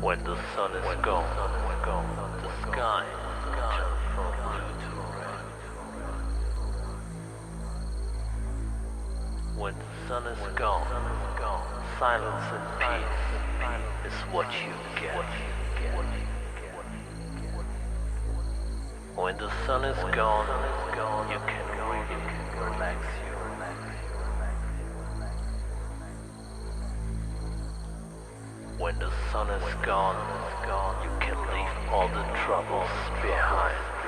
When the sun is gone, the sky turns from blue to red. When the sun is gone, silence and peace is what you get. When the sun is gone, you can really relax When the sun is gone, you can leave all the troubles behind.